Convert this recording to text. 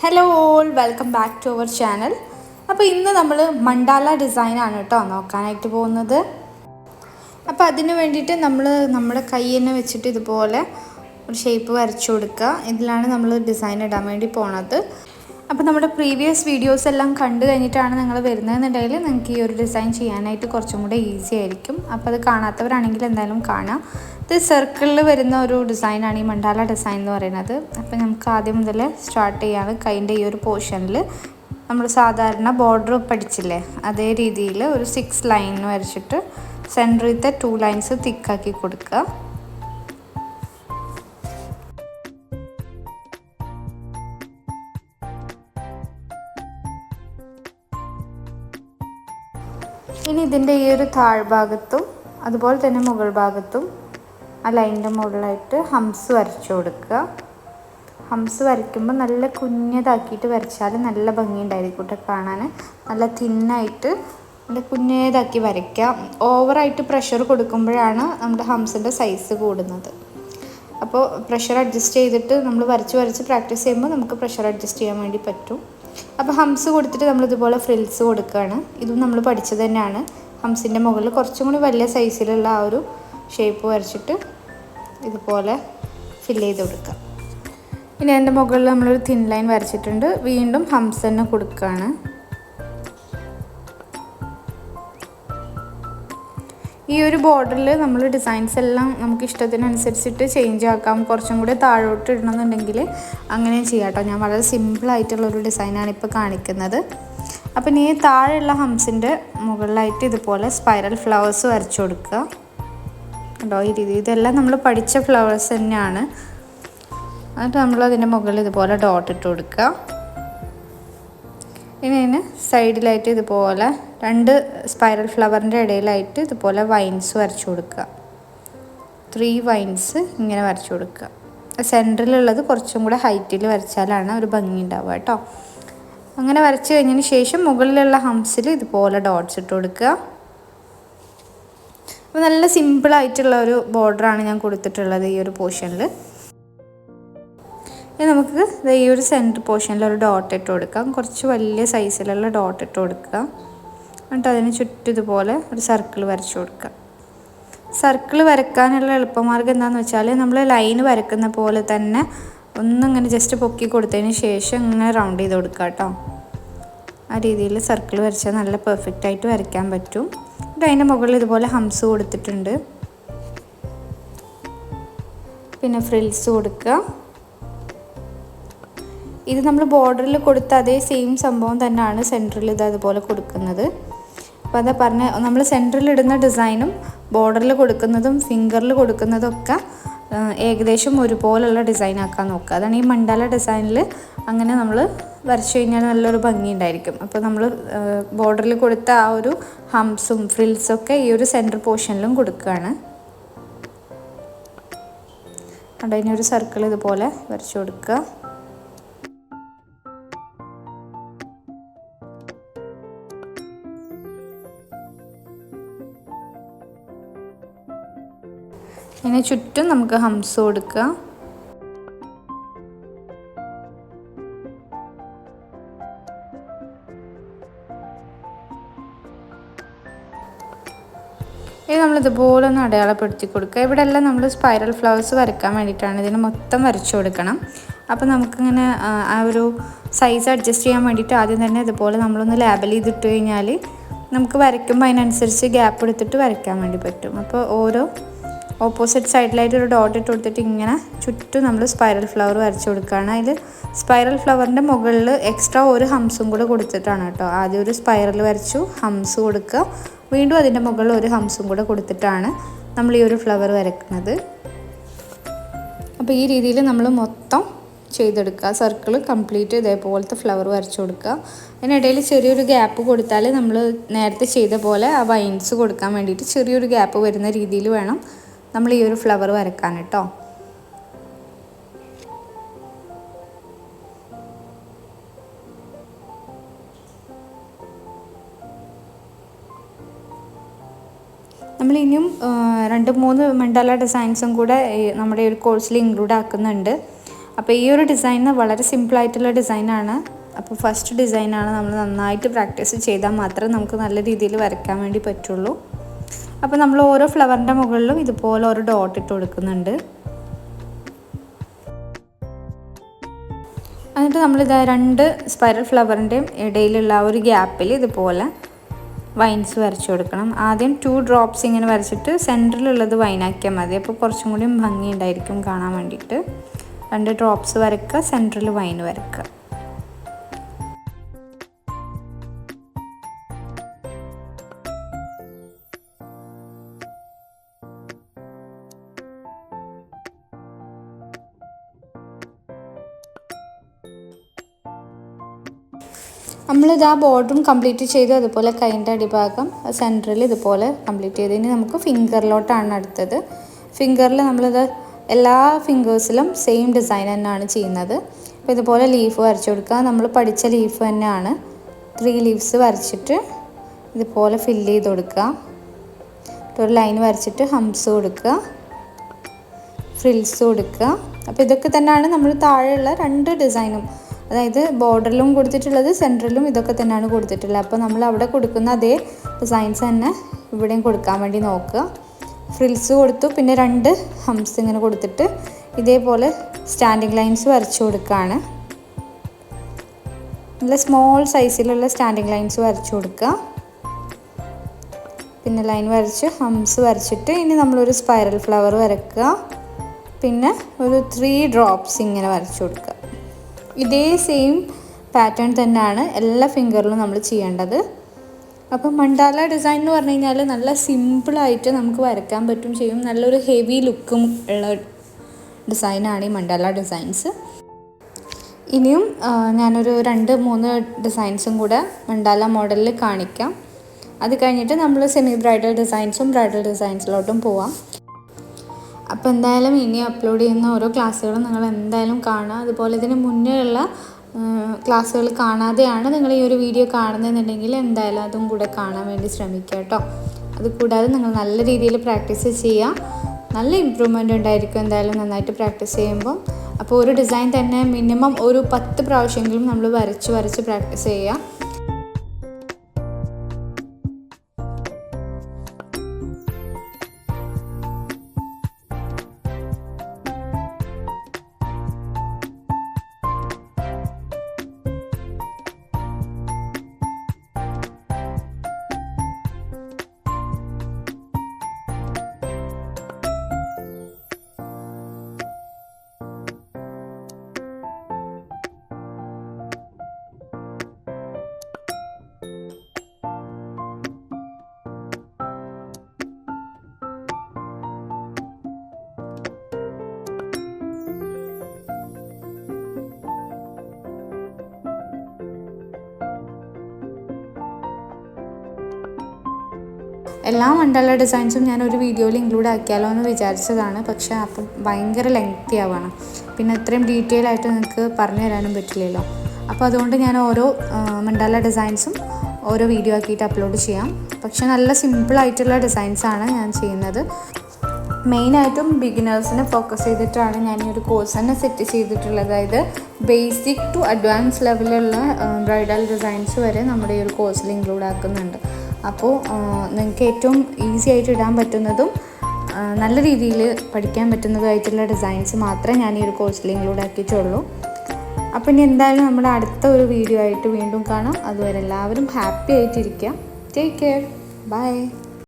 Hello all welcome back to our channel അപ്പോൾ ഇന്ന് നമ്മൾ മണ്ടാല ഡിസൈനാണ് കേട്ടോ നോക്കാനായിട്ട് പോകുന്നത്. അപ്പോൾ അതിന് വേണ്ടിയിട്ട് നമ്മൾ നമ്മുടെ കൈ തന്നെ വെച്ചിട്ട് ഇതുപോലെ ഒരു ഷേപ്പ് വരച്ചു കൊടുക്കുക. ഇതിലാണ് നമ്മൾ ഡിസൈൻ ഇടാൻ വേണ്ടി പോണത്. അപ്പോൾ നമ്മുടെ പ്രീവിയസ് വീഡിയോസ് എല്ലാം കണ്ടു കഴിഞ്ഞിട്ടാണ് നിങ്ങൾ വരുന്നതെന്നുണ്ടെങ്കിൽ നിങ്ങൾക്ക് ഈ ഒരു ഡിസൈൻ ചെയ്യാനായിട്ട് കുറച്ചും കൂടെ ഈസി ആയിരിക്കും. അപ്പോൾ അത് കാണാത്തവരാണെങ്കിൽ എന്തായാലും കാണാം. ഇത് സർക്കിളിൽ വരുന്ന ഒരു ഡിസൈനാണ് ഈ മണ്ടാല ഡിസൈൻ എന്ന് പറയുന്നത്. അപ്പോൾ നമുക്ക് ആദ്യം മുതൽ സ്റ്റാർട്ട് ചെയ്യാണ് കൈന്റെ ഈ ഒരു പോർഷനിൽ നമ്മൾ സാധാരണ ബോർഡർ പഠിച്ചില്ലേ അതേ രീതിയിൽ ഒരു സിക്സ് ലൈൻ വരച്ചിട്ട് സെന്ററിലത്തെ ടു ലൈൻസ് തിക്കാക്കി കൊടുക്കുക. ഇതിന്റെ ഈ ഒരു താഴ്ഭാഗത്തും അതുപോലെ തന്നെ മുകൾ ഭാഗത്തും ആ ലൈനിന്റെ മുകളിലായിട്ട് ഹംസ് വരച്ചു കൊടുക്കുക. ഹംസ് വരയ്ക്കുമ്പോൾ നല്ല കുഞ്ഞതാക്കിയിട്ട് വരച്ചാൽ നല്ല ഭംഗിയുണ്ടായിരിക്കും കേട്ടോ കാണാൻ. നല്ല തിന്നായിട്ട് നല്ല കുഞ്ഞേതാക്കി വരയ്ക്കുക. ഓവറായിട്ട് പ്രഷർ കൊടുക്കുമ്പോഴാണ് നമ്മുടെ ഹംസിന്റെ സൈസ് കൂടുന്നത്. അപ്പോൾ പ്രഷർ അഡ്ജസ്റ്റ് ചെയ്തിട്ട് നമ്മൾ വരച്ച് വരച്ച് പ്രാക്ടീസ് ചെയ്യുമ്പോൾ നമുക്ക് പ്രഷർ അഡ്ജസ്റ്റ് ചെയ്യാൻ വേണ്ടി പറ്റും. അപ്പോൾ ഹംസ് കൊടുത്തിട്ട് നമ്മളിതുപോലെ ഫ്രിൽസ് കൊടുക്കുകയാണ്. ഇതും നമ്മൾ പഠിച്ചത് തന്നെയാണ്. ഹംസിന്റെ മുകളിൽ കുറച്ചും കൂടി വലിയ സൈസിലുള്ള ആ ഒരു ഷേപ്പ് വരച്ചിട്ട് ഇതുപോലെ ഫില്ല് ചെയ്ത് കൊടുക്കുക. ഇനി അതിന്റെ മുകളിൽ നമ്മളൊരു തിൻ ലൈൻ വരച്ചിട്ടുണ്ട്. വീണ്ടും ഹംസ് തന്നെ കൊടുക്കുകയാണ്. ഈ ഒരു ബോർഡറിൽ നമ്മൾ ഡിസൈൻസ് എല്ലാം നമുക്ക് ഇഷ്ടത്തിനനുസരിച്ചിട്ട് ചേഞ്ച് ആക്കാം. കുറച്ചും കൂടി താഴോട്ട് ഇടണമെന്നുണ്ടെങ്കിൽ അങ്ങനെ ചെയ്യാം കേട്ടോ. ഞാൻ വളരെ സിമ്പിളായിട്ടുള്ളൊരു ഡിസൈനാണ് ഇപ്പോൾ കാണിക്കുന്നത്. അപ്പം നീ താഴെയുള്ള ഹംസിന്റെ മുകളിലായിട്ട് ഇതുപോലെ സ്പൈറൽ ഫ്ലവേഴ്സ് വരച്ചു കൊടുക്കുക. കണ്ടോ? ഈ രീതി ഇതെല്ലാം നമ്മൾ പഠിച്ച ഫ്ലവേഴ്സ് തന്നെയാണ്. എന്നിട്ട് നമ്മൾ അതിന്റെ മുകളിൽ ഇതുപോലെ ഡോട്ട് ഇട്ട് കൊടുക്കുക. ഇനി അതിന് സൈഡിലായിട്ട് ഇതുപോലെ രണ്ട് സ്പൈറൽ ഫ്ലവറിന്റെ ഇടയിലായിട്ട് ഇതുപോലെ വൈൻസ് വരച്ചു കൊടുക്കുക. ത്രീ വൈൻസ് ഇങ്ങനെ വരച്ചു കൊടുക്കുക. സെന്ററിലുള്ളത് കുറച്ചും കൂടെ ഹൈറ്റിൽ വരച്ചാലാണ് ഒരു ഭംഗി ഉണ്ടാവുക കേട്ടോ. അങ്ങനെ വരച്ച് കഴിഞ്ഞതിന് ശേഷം മുകളിലുള്ള ഹംസിൽ ഇതുപോലെ ഡോട്ട്സ് ഇട്ട് കൊടുക്കുക. അപ്പോൾ നല്ല സിമ്പിളായിട്ടുള്ള ഒരു ബോർഡറാണ് ഞാൻ കൊടുത്തിട്ടുള്ളത് ഈ ഒരു പോർഷനിൽ ഇനി നമുക്ക് ഈ ഒരു സെന്റർ പോർഷനിൽ ഒരു ഡോട്ട് ഇട്ട് കൊടുക്കാം. കുറച്ച് വലിയ സൈസിലുള്ള ഡോട്ട് ഇട്ട് കൊടുക്കുക. എന്നിട്ട് അതിന് ചുറ്റും ഇതുപോലെ ഒരു സർക്കിൾ വരച്ചു കൊടുക്കുക. സർക്കിൾ വരക്കാനുള്ള എളുപ്പമാർഗം എന്താണെന്ന് വെച്ചാൽ നമ്മൾ ലൈൻ വരക്കുന്ന പോലെ തന്നെ ഒന്നിങ്ങനെ ജസ്റ്റ് പൊക്കി കൊടുത്തതിന് ശേഷം ഇങ്ങനെ റൗണ്ട് ചെയ്ത് കൊടുക്കുക കേട്ടോ ആ രീതിയിൽ സർക്കിൾ വരച്ചാൽ നല്ല പെർഫെക്റ്റ് ആയിട്ട് വരയ്ക്കാൻ പറ്റും. എന്നിട്ട് അതിന്റെ മുകളിൽ ഇതുപോലെ ഹംസ് കൊടുത്തിട്ടുണ്ട്. പിന്നെ ഫ്രിൽസ് കൊടുക്കുക. ഇത് നമ്മൾ ബോർഡറിൽ കൊടുത്ത അതേ സെയിം സംഭവം തന്നെയാണ് സെന്ററിൽ ഇത് അതുപോലെ കൊടുക്കുന്നത്. അപ്പോൾ അതാ പറഞ്ഞ നമ്മൾ സെന്ററിൽ ഇടുന്ന ഡിസൈനും ബോർഡറിൽ കൊടുക്കുന്നതും ഫിംഗറിൽ കൊടുക്കുന്നതും ഒക്കെ ഏകദേശം ഒരുപോലുള്ള ഡിസൈൻ ആക്കാൻ നോക്കുക. അതാണ് ഈ മണ്ടാല ഡിസൈനിൽ അങ്ങനെ നമ്മൾ വരച്ചു കഴിഞ്ഞാൽ നല്ലൊരു ഭംഗി ഉണ്ടായിരിക്കും അപ്പോൾ നമ്മൾ ബോർഡറിൽ കൊടുത്ത ആ ഒരു ഹംസും ഫ്രിൽസും ഒക്കെ ഈ ഒരു സെന്റർ പോർഷനിലും കൊടുക്കുകയാണ്. അതിനൊരു സർക്കിൾ ഇതുപോലെ വരച്ചു കൊടുക്കുക. ഇതിന് ചുറ്റും നമുക്ക് ഹംസ് കൊടുക്കുക. ഇത് നമ്മൾ ഇതുപോലെ ഒന്ന് അടയാളപ്പെടുത്തി കൊടുക്കുക. ഇവിടെ എല്ലാം നമ്മൾ സ്പൈറൽ ഫ്ലവേഴ്സ് വരയ്ക്കാൻ വേണ്ടിയിട്ടാണ് ഇതിന് മൊത്തം വരച്ചു കൊടുക്കണം. അപ്പോൾ നമുക്കിങ്ങനെ ആ ഒരു സൈസ് അഡ്ജസ്റ്റ് ചെയ്യാൻ വേണ്ടിയിട്ട് ആദ്യം തന്നെ ഇതുപോലെ നമ്മളൊന്ന് ലേബൽ ചെയ്തിട്ട് കഴിഞ്ഞാൽ നമുക്ക് വരയ്ക്കുമ്പോൾ അതിനനുസരിച്ച് ഗ്യാപ്പ് എടുത്തിട്ട് വരയ്ക്കാൻ വേണ്ടി പറ്റും. അപ്പോൾ ഓരോ ഓപ്പോസിറ്റ് സൈഡിലായിട്ട് ഒരു ഡോട്ട് ഇട്ട് കൊടുത്തിട്ട് ഇങ്ങനെ ചുറ്റും നമ്മൾ സ്പൈറൽ ഫ്ലവർ വരച്ചു കൊടുക്കുകയാണ്. അതിൽ സ്പൈറൽ ഫ്ലവറിന്റെ മുകളിൽ എക്സ്ട്രാ ഒരു ഹംസും കൂടെ കൊടുത്തിട്ടാണ് കേട്ടോ. ആദ്യം ഒരു സ്പൈറൽ വരച്ചു ഹംസ് കൊടുക്കുക. വീണ്ടും അതിന്റെ മുകളിൽ ഒരു ഹംസും കൂടെ കൊടുത്തിട്ടാണ് നമ്മൾ ഈ ഒരു ഫ്ലവർ വരക്കുന്നത് അപ്പോൾ ഈ രീതിയിൽ നമ്മൾ മൊത്തം ചെയ്തെടുക്കുക. സർക്കിൾ കംപ്ലീറ്റ് ഇതേപോലത്തെ ഫ്ലവർ വരച്ചു കൊടുക്കുക. അതിനിടയിൽ ചെറിയൊരു ഗ്യാപ്പ് കൊടുത്താൽ നമ്മൾ നേരത്തെ ചെയ്ത പോലെ ആ വൈൻസ് കൊടുക്കാൻ വേണ്ടിയിട്ട് ചെറിയൊരു ഗ്യാപ്പ് വരുന്ന രീതിയിൽ വേണം. നമ്മൾ ഈ ഒരു ഫ്ലവർ വരക്കാൻ കേട്ടോ നമ്മൾ ഇനിയും രണ്ട് മൂന്ന് മണ്ഡല ഡിസൈൻസും കൂടെ നമ്മുടെ ഒരു കോഴ്സിൽ ഇൻക്ലൂഡ് ആക്കുന്നുണ്ട്. അപ്പോൾ ഈ ഒരു ഡിസൈൻ വളരെ സിമ്പിളായിട്ടുള്ള ഡിസൈനാണ് അപ്പോൾ ഫസ്റ്റ് ഡിസൈനാണ് നമ്മൾ നന്നായിട്ട് പ്രാക്ടീസ് ചെയ്താൽ മാത്രമേ നമുക്ക് നല്ല രീതിയിൽ വരയ്ക്കാൻ വേണ്ടി പറ്റുള്ളൂ. അപ്പോൾ നമ്മൾ ഓരോ ഫ്ലവറിന്റെ മുകളിലും ഇതുപോലെ ഒരു ഡോട്ട് ഇട്ട് കൊടുക്കുന്നുണ്ട്. എന്നിട്ട് നമ്മളിത് രണ്ട് സ്പൈറൽ ഫ്ലവറിന്റെയും ഇടയിലുള്ള ഒരു ഗ്യാപ്പിൽ ഇതുപോലെ വൈൻസ് വരച്ചു കൊടുക്കണം. ആദ്യം ടു ഡ്രോപ്സ് ഇങ്ങനെ വരച്ചിട്ട് സെന്ററിലുള്ളത് വൈനാക്കിയാൽ മതി. അപ്പോൾ കുറച്ചും കൂടി ഭംഗി ഉണ്ടായിരിക്കും കാണാൻ വേണ്ടിയിട്ട്. രണ്ട് ഡ്രോപ്സ് വരക്കുക സെന്ററിൽ വൈൻ വരക്കുക. നമ്മളിത് ആ ബോർഡറും കംപ്ലീറ്റ് ചെയ്തു. അതുപോലെ കൈന്റെ അടിഭാഗം സെന്ററിൽ ഇതുപോലെ കംപ്ലീറ്റ് ചെയ്ത്. ഇനി നമുക്ക് ഫിംഗറിലോട്ടാണ് അടുത്തത്. ഫിംഗറിൽ നമ്മളിത് എല്ലാ ഫിംഗേഴ്സിലും സെയിം ഡിസൈൻ തന്നെയാണ് ചെയ്യുന്നത്. അപ്പോൾ ഇതുപോലെ ലീഫ് വരച്ചു കൊടുക്കുക. നമ്മൾ പഠിച്ച ലീഫ് തന്നെയാണ്. ത്രീ ലീവ്സ് വരച്ചിട്ട് ഇതുപോലെ ഫില്ല് ചെയ്ത് കൊടുക്കുക. ഒരു ലൈൻ വരച്ചിട്ട് ഹംസ് കൊടുക്കുക. ഫ്രിൽസ് കൊടുക്കുക. അപ്പോൾ ഇതൊക്കെ തന്നെയാണ് നമ്മൾ താഴെയുള്ള രണ്ട് ഡിസൈനും അതായത് ബോർഡറിലും കൊടുത്തിട്ടുള്ളത് സെന്ററിലും ഇതൊക്കെ തന്നെയാണ് കൊടുത്തിട്ടുള്ളത്. അപ്പോൾ നമ്മൾ അവിടെ കൊടുക്കുന്ന അതേ ഡിസൈൻസ് തന്നെ ഇവിടെയും കൊടുക്കാൻ വേണ്ടി നോക്കുക. ഫ്രിൽസ് കൊടുത്തു പിന്നെ രണ്ട് ഹംസ് ഇങ്ങനെ കൊടുത്തിട്ട് ഇതേപോലെ സ്റ്റാൻഡിങ് ലൈൻസ് വരച്ചു കൊടുക്കുകയാണ്. നല്ല സ്മോൾ സൈസിലുള്ള സ്റ്റാൻഡിങ് ലൈൻസ് വരച്ചു കൊടുക്കുക. പിന്നെ ലൈൻ വരച്ച് ഹംസ് വരച്ചിട്ട് ഇനി നമ്മളൊരു സ്പൈറൽ ഫ്ലവർ വരക്കുക. പിന്നെ ഒരു ത്രീ ഡ്രോപ്സ് ഇങ്ങനെ വരച്ചു കൊടുക്കുക. ഇതേ സെയിം പാറ്റേൺ തന്നെയാണ് എല്ലാ ഫിംഗറിലും നമ്മൾ ചെയ്യേണ്ടത്. അപ്പം മണ്ടാല ഡിസൈൻ എന്ന് പറഞ്ഞു കഴിഞ്ഞാൽ നല്ല സിമ്പിളായിട്ട് നമുക്ക് വരയ്ക്കാൻ പറ്റും ചെയ്യും. നല്ലൊരു ഹെവി ലുക്കും ഉള്ള ഡിസൈനാണ് ഈ മണ്ടാല ഡിസൈൻസ് ഇനിയും ഞാനൊരു രണ്ട് മൂന്ന് ഡിസൈൻസും കൂടെ മണ്ടാല മോഡലിൽ കാണിക്കാം. അത് കഴിഞ്ഞിട്ട് നമ്മൾ സെമി ബ്രൈഡൽ ഡിസൈൻസും ബ്രൈഡൽ ഡിസൈൻസിലോട്ടും പോവാം. അപ്പോൾ എന്തായാലും ഇനി അപ്ലോഡ് ചെയ്യുന്ന ഓരോ ക്ലാസ്സുകളും നിങ്ങൾ എന്തായാലും കാണുക. അതുപോലെ ഇതിന് മുന്നേ ഉള്ള ക്ലാസ്സുകൾ കാണാതെയാണ് നിങ്ങൾ ഈ ഒരു വീഡിയോ കാണുന്നതെന്നുണ്ടെങ്കിൽ എന്തായാലും അതും കൂടെ കാണാൻ വേണ്ടി ശ്രമിക്കുക കേട്ടോ. അത് കൂടാതെ നിങ്ങൾ നല്ല രീതിയിൽ പ്രാക്ടീസ് ചെയ്യുക. നല്ല ഇമ്പ്രൂവ്മെന്റ് ഉണ്ടായിരിക്കും എന്തായാലും നന്നായിട്ട് പ്രാക്ടീസ് ചെയ്യുമ്പോൾ അപ്പോൾ ഒരു ഡിസൈൻ തന്നെ മിനിമം ഒരു പത്ത് പ്രാവശ്യമെങ്കിലും നമ്മൾ വരച്ച് വരച്ച് പ്രാക്ടീസ് ചെയ്യുക. എല്ലാ മണ്ഡല ഡിസൈൻസും ഞാൻ ഒരു വീഡിയോയിൽ ഇൻക്ലൂഡ് ആക്കിയാലോ എന്ന് വിചാരിച്ചതാണ്. പക്ഷേ അപ്പം ഭയങ്കര ലെങ്തി ആവുകയാണ് പിന്നെ അത്രയും ഡീറ്റെയിൽ ആയിട്ട് നിങ്ങൾക്ക് പറഞ്ഞു തരാനും പറ്റില്ലല്ലോ. അപ്പോൾ അതുകൊണ്ട് ഞാൻ ഓരോ മണ്ഡല ഡിസൈൻസും ഓരോ വീഡിയോ ആക്കിയിട്ട് അപ്ലോഡ് ചെയ്യാം. പക്ഷേ നല്ല സിമ്പിൾ ആയിട്ടുള്ള ഡിസൈൻസാണ് ഞാൻ ചെയ്യുന്നത്. മെയിനായിട്ടും ബിഗിനേഴ്സിനെ ഫോക്കസ് ചെയ്തിട്ടാണ് ഞാൻ ഈ ഒരു കോഴ്സ് തന്നെ സെറ്റ് ചെയ്തിട്ടുള്ളത്. അതായത് ബേസിക് ടു അഡ്വാൻസ് ലെവലിലുള്ള ബ്രൈഡൽ ഡിസൈൻസ് വരെ നമ്മുടെ ഈ ഒരു കോഴ്സിൽ ഇൻക്ലൂഡ് ആക്കുന്നുണ്ട്. അപ്പോൾ നിങ്ങൾക്ക് ഏറ്റവും ഈസി ആയിട്ട് ഇടാൻ പറ്റുന്നതും നല്ല രീതിയിൽ പഠിക്കാൻ പറ്റുന്നതുമായിട്ടുള്ള ഡിസൈൻസ് മാത്രമേ ഞാൻ ഈ ഒരു കോഴ്സിൽ ഇൻക്ലൂഡ് ആക്കിയിട്ടുള്ളൂ. അപ്പോൾ ഇനി എന്തായാലും നമ്മുടെ അടുത്ത ഒരു വീഡിയോ ആയിട്ട് വീണ്ടും കാണാം. അതുവരെ എല്ലാവരും ഹാപ്പി ആയിട്ടിരിക്കുക. Take care by